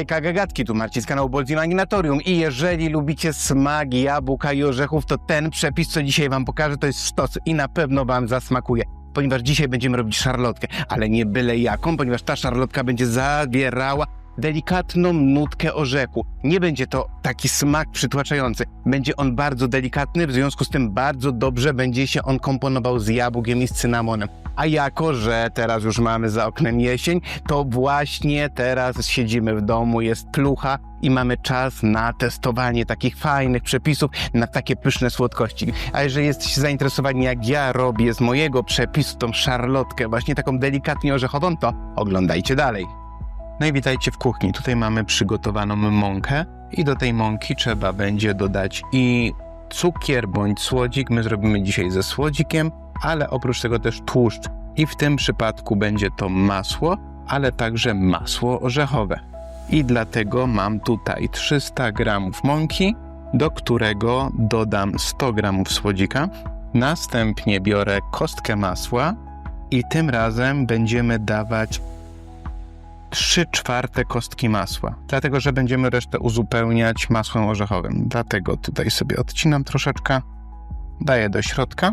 Hejka gagatki, tu Marcin z kanału Bolt Imaginatorium i jeżeli lubicie smak jabłka i orzechów, to ten przepis, co dzisiaj wam pokażę, to jest sztos i na pewno wam zasmakuje. Ponieważ dzisiaj będziemy robić szarlotkę, ale nie byle jaką, ponieważ ta szarlotka będzie zawierała delikatną nutkę orzechu. Nie będzie to taki smak przytłaczający. Będzie on bardzo delikatny, w związku z tym bardzo dobrze będzie się on komponował z jabłkiem i z cynamonem. A jako, że teraz już mamy za oknem jesień, to właśnie teraz siedzimy w domu, jest plucha i mamy czas na testowanie takich fajnych przepisów, na takie pyszne słodkości. A jeżeli jesteście zainteresowani, jak ja robię z mojego przepisu tą szarlotkę, właśnie taką delikatnie orzechową, to oglądajcie dalej. No i witajcie w kuchni. Tutaj mamy przygotowaną mąkę i do tej mąki trzeba będzie dodać i cukier bądź słodzik. My zrobimy dzisiaj ze słodzikiem, ale oprócz tego też tłuszcz. I w tym przypadku będzie to masło, ale także masło orzechowe. I dlatego mam tutaj 300 gramów mąki, do którego dodam 100 gramów słodzika. Następnie biorę kostkę masła i tym razem będziemy dawać 3 czwarte kostki masła, dlatego że będziemy resztę uzupełniać masłem orzechowym. Dlatego tutaj sobie odcinam troszeczkę, daję do środka.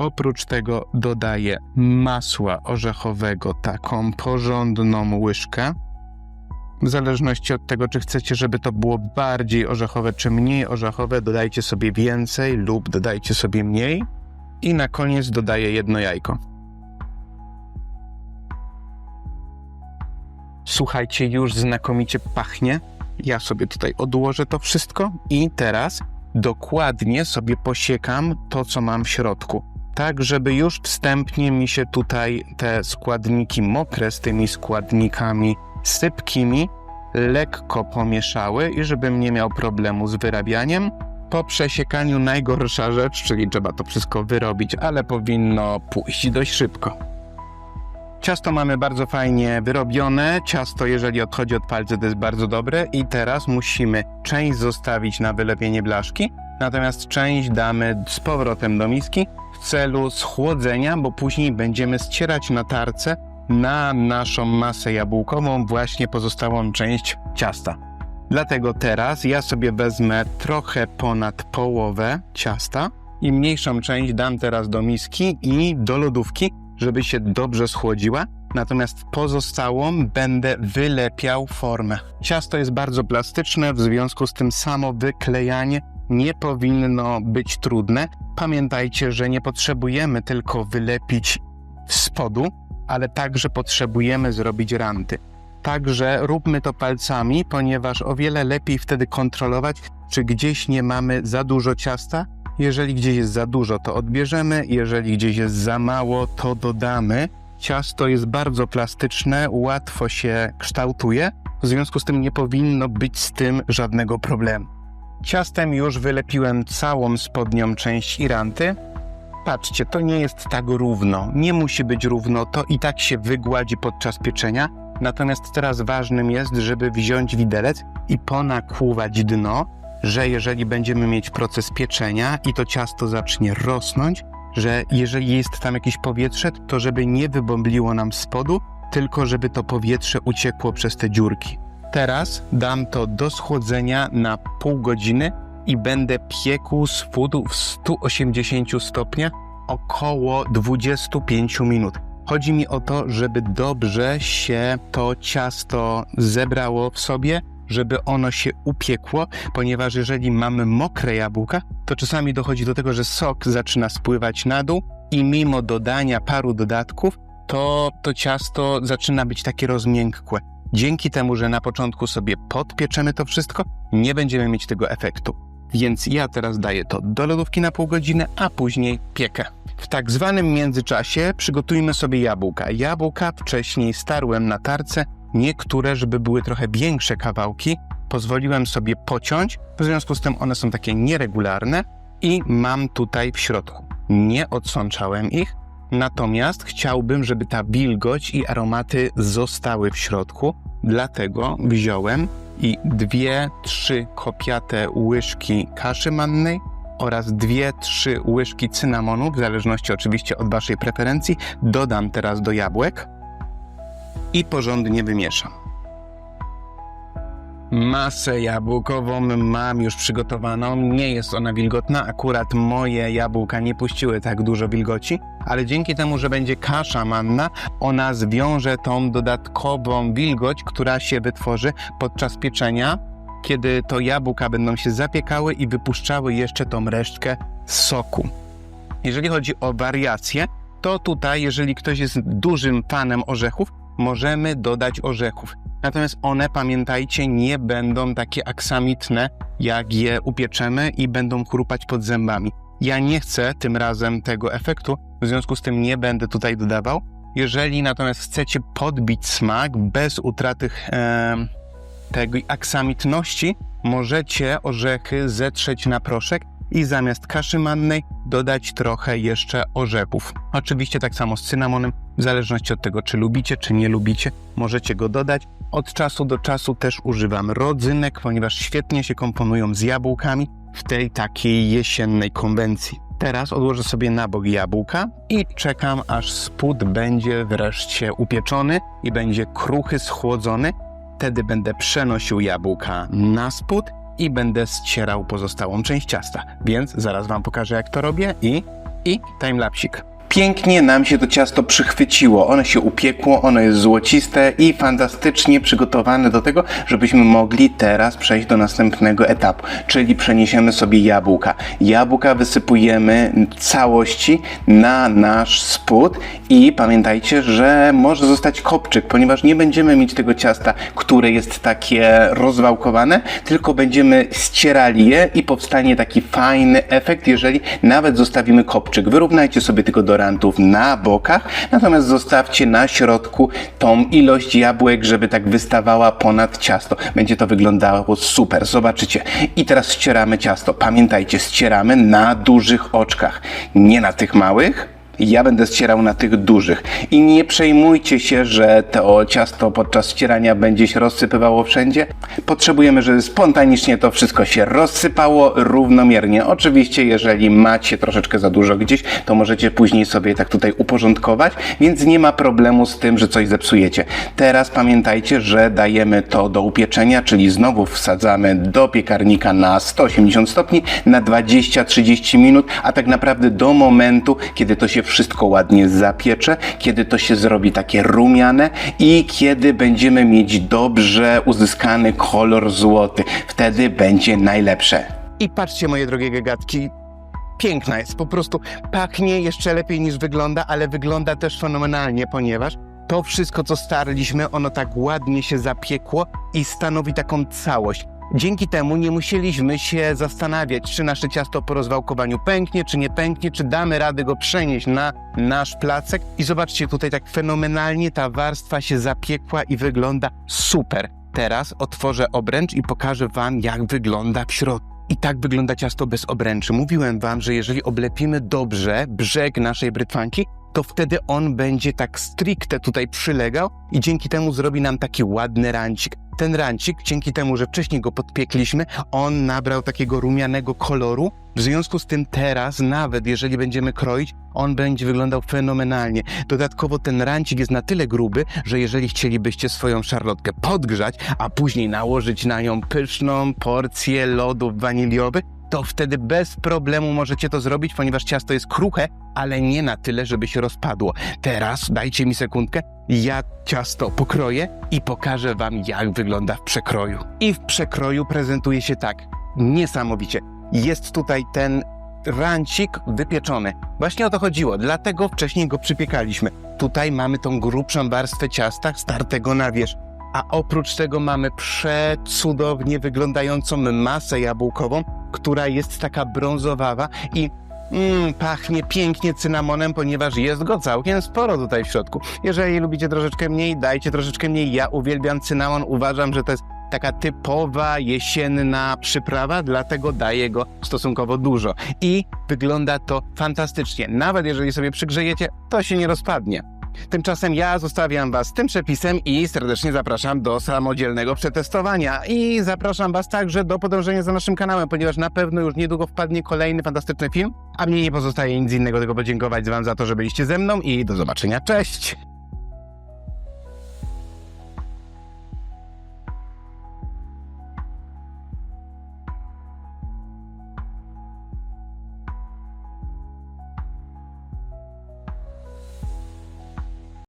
Oprócz tego dodaję masła orzechowego taką porządną łyżkę. W zależności od tego, czy chcecie, żeby to było bardziej orzechowe, czy mniej orzechowe, dodajcie sobie więcej lub dodajcie sobie mniej. I na koniec dodaję jedno jajko. Słuchajcie, już znakomicie pachnie. Ja sobie tutaj odłożę to wszystko i teraz dokładnie sobie posiekam to, co mam w środku. Tak, żeby już wstępnie mi się tutaj te składniki mokre z tymi składnikami sypkimi lekko pomieszały i żebym nie miał problemu z wyrabianiem. Po przesiekaniu najgorsza rzecz, czyli trzeba to wszystko wyrobić, ale powinno pójść dość szybko. Ciasto mamy bardzo fajnie wyrobione. Ciasto, jeżeli odchodzi od palca, to jest bardzo dobre. I teraz musimy część zostawić na wylepienie blaszki, natomiast część damy z powrotem do miski w celu schłodzenia, bo później będziemy ścierać na tarce na naszą masę jabłkową właśnie pozostałą część ciasta. Dlatego teraz ja sobie wezmę trochę ponad połowę ciasta i mniejszą część dam teraz do miski i do lodówki, żeby się dobrze schłodziła, natomiast pozostałą będę wylepiał formę. Ciasto jest bardzo plastyczne, w związku z tym samo wyklejanie nie powinno być trudne. Pamiętajcie, że nie potrzebujemy tylko wylepić spodu, ale także potrzebujemy zrobić ranty. Także róbmy to palcami, ponieważ o wiele lepiej wtedy kontrolować, czy gdzieś nie mamy za dużo ciasta, jeżeli gdzieś jest za dużo, to odbierzemy, jeżeli gdzieś jest za mało, to dodamy. Ciasto jest bardzo plastyczne, łatwo się kształtuje, w związku z tym nie powinno być z tym żadnego problemu. Ciastem już wylepiłem całą spodnią część iranty. Patrzcie, to nie jest tak równo, nie musi być równo, to i tak się wygładzi podczas pieczenia. Natomiast teraz ważnym jest, żeby wziąć widelec i ponakłuwać dno, że jeżeli będziemy mieć proces pieczenia i to ciasto zacznie rosnąć, że jeżeli jest tam jakieś powietrze, to żeby nie wybąbliło nam spodu, tylko żeby to powietrze uciekło przez te dziurki. Teraz dam to do schłodzenia na pół godziny i będę piekł z w 180 stopniach około 25 minut. Chodzi mi o to, żeby dobrze się to ciasto zebrało w sobie, żeby ono się upiekło, ponieważ jeżeli mamy mokre jabłka, to czasami dochodzi do tego, że sok zaczyna spływać na dół i mimo dodania paru dodatków, to to ciasto zaczyna być takie rozmiękłe. Dzięki temu, że na początku sobie podpieczemy to wszystko, nie będziemy mieć tego efektu. Więc ja teraz daję to do lodówki na pół godziny, a później piekę. W tak zwanym międzyczasie przygotujmy sobie jabłka. Jabłka wcześniej starłem na tarce, niektóre, żeby były trochę większe kawałki, pozwoliłem sobie pociąć, w związku z tym one są takie nieregularne i mam tutaj w środku. Nie odsączałem ich, natomiast chciałbym, żeby ta wilgoć i aromaty zostały w środku, dlatego wziąłem i dwie, trzy kopiate łyżki kaszy mannej oraz dwie, trzy łyżki cynamonu, w zależności oczywiście od Waszej preferencji, dodam teraz do jabłek i porządnie wymieszam. Masę jabłkową mam już przygotowaną. Nie jest ona wilgotna. Akurat moje jabłka nie puściły tak dużo wilgoci, ale dzięki temu, że będzie kasza manna, ona zwiąże tą dodatkową wilgoć, która się wytworzy podczas pieczenia, kiedy to jabłka będą się zapiekały i wypuszczały jeszcze tą resztkę soku. Jeżeli chodzi o wariacje, to tutaj, jeżeli ktoś jest dużym fanem orzechów, możemy dodać orzechów. Natomiast one, pamiętajcie, nie będą takie aksamitne, jak je upieczemy i będą chrupać pod zębami. Ja nie chcę tym razem tego efektu, w związku z tym nie będę tutaj dodawał. Jeżeli natomiast chcecie podbić smak bez utraty e, tej aksamitności, możecie orzechy zetrzeć na proszek i zamiast kaszy mannej dodać trochę jeszcze orzechów. Oczywiście tak samo z cynamonem, w zależności od tego, czy lubicie, czy nie lubicie, możecie go dodać. Od czasu do czasu też używam rodzynek, ponieważ świetnie się komponują z jabłkami w tej takiej jesiennej konwencji. Teraz odłożę sobie na bok jabłka i czekam, aż spód będzie wreszcie upieczony i będzie kruchy, schłodzony. Wtedy będę przenosił jabłka na spód i będę ścierał pozostałą część ciasta. Więc zaraz Wam pokażę, jak to robię i, i timelapsik. Pięknie nam się to ciasto przychwyciło. Ono się upiekło, ono jest złociste i fantastycznie przygotowane do tego, żebyśmy mogli teraz przejść do następnego etapu, czyli przeniesiemy sobie jabłka. Jabłka wysypujemy całości na nasz spód i pamiętajcie, że może zostać kopczyk, ponieważ nie będziemy mieć tego ciasta, które jest takie rozwałkowane, tylko będziemy ścierali je i powstanie taki fajny efekt, jeżeli nawet zostawimy kopczyk. Wyrównajcie sobie tylko do na bokach, natomiast zostawcie na środku tą ilość jabłek, żeby tak wystawała ponad ciasto. Będzie to wyglądało super, zobaczycie. I teraz ścieramy ciasto. Pamiętajcie, ścieramy na dużych oczkach, nie na tych małych, ja będę ścierał na tych dużych. I nie przejmujcie się, że to ciasto podczas ścierania będzie się rozsypywało wszędzie. Potrzebujemy, żeby spontanicznie to wszystko się rozsypało równomiernie. Oczywiście, jeżeli macie troszeczkę za dużo gdzieś, to możecie później sobie tak tutaj uporządkować, więc nie ma problemu z tym, że coś zepsujecie. Teraz pamiętajcie, że dajemy to do upieczenia, czyli znowu wsadzamy do piekarnika na 180 stopni na 20-30 minut, a tak naprawdę do momentu, kiedy to się wszystko ładnie zapiecze, kiedy to się zrobi takie rumiane i kiedy będziemy mieć dobrze uzyskany kolor złoty. Wtedy będzie najlepsze. I patrzcie, moje drogie gagatki, piękna jest, po prostu pachnie jeszcze lepiej niż wygląda, ale wygląda też fenomenalnie, ponieważ to wszystko, co starliśmy, ono tak ładnie się zapiekło i stanowi taką całość. Dzięki temu nie musieliśmy się zastanawiać, czy nasze ciasto po rozwałkowaniu pęknie, czy nie pęknie, czy damy radę go przenieść na nasz placek. I zobaczcie, tutaj tak fenomenalnie ta warstwa się zapiekła i wygląda super. Teraz otworzę obręcz i pokażę Wam, jak wygląda w środku. I tak wygląda ciasto bez obręczy. Mówiłem Wam, że jeżeli oblepimy dobrze brzeg naszej brytwanki, to wtedy on będzie tak stricte tutaj przylegał i dzięki temu zrobi nam taki ładny rancik. Ten rancik, dzięki temu, że wcześniej go podpiekliśmy, on nabrał takiego rumianego koloru. W związku z tym teraz, nawet jeżeli będziemy kroić, on będzie wyglądał fenomenalnie. Dodatkowo ten rancik jest na tyle gruby, że jeżeli chcielibyście swoją szarlotkę podgrzać, a później nałożyć na nią pyszną porcję lodów waniliowych, to wtedy bez problemu możecie to zrobić, ponieważ ciasto jest kruche, ale nie na tyle, żeby się rozpadło. Teraz dajcie mi sekundkę, ja ciasto pokroję i pokażę Wam, jak wygląda w przekroju. I w przekroju prezentuje się tak. Niesamowicie. Jest tutaj ten rancik wypieczony. Właśnie o to chodziło, dlatego wcześniej go przypiekaliśmy. Tutaj mamy tą grubszą warstwę ciasta startego na wierzch. A oprócz tego mamy przecudownie wyglądającą masę jabłkową, która jest taka brązowawa i mm, pachnie pięknie cynamonem, ponieważ jest go całkiem sporo tutaj w środku. Jeżeli lubicie troszeczkę mniej, dajcie troszeczkę mniej. Ja uwielbiam cynamon, uważam, że to jest taka typowa jesienna przyprawa, dlatego daję go stosunkowo dużo. I wygląda to fantastycznie. Nawet jeżeli sobie przygrzejecie, to się nie rozpadnie. Tymczasem ja zostawiam Was tym przepisem i serdecznie zapraszam do samodzielnego przetestowania. I zapraszam Was także do podążenia za naszym kanałem, ponieważ na pewno już niedługo wpadnie kolejny fantastyczny film. A mnie nie pozostaje nic innego, tylko podziękować Wam za to, że byliście ze mną i do zobaczenia. Cześć!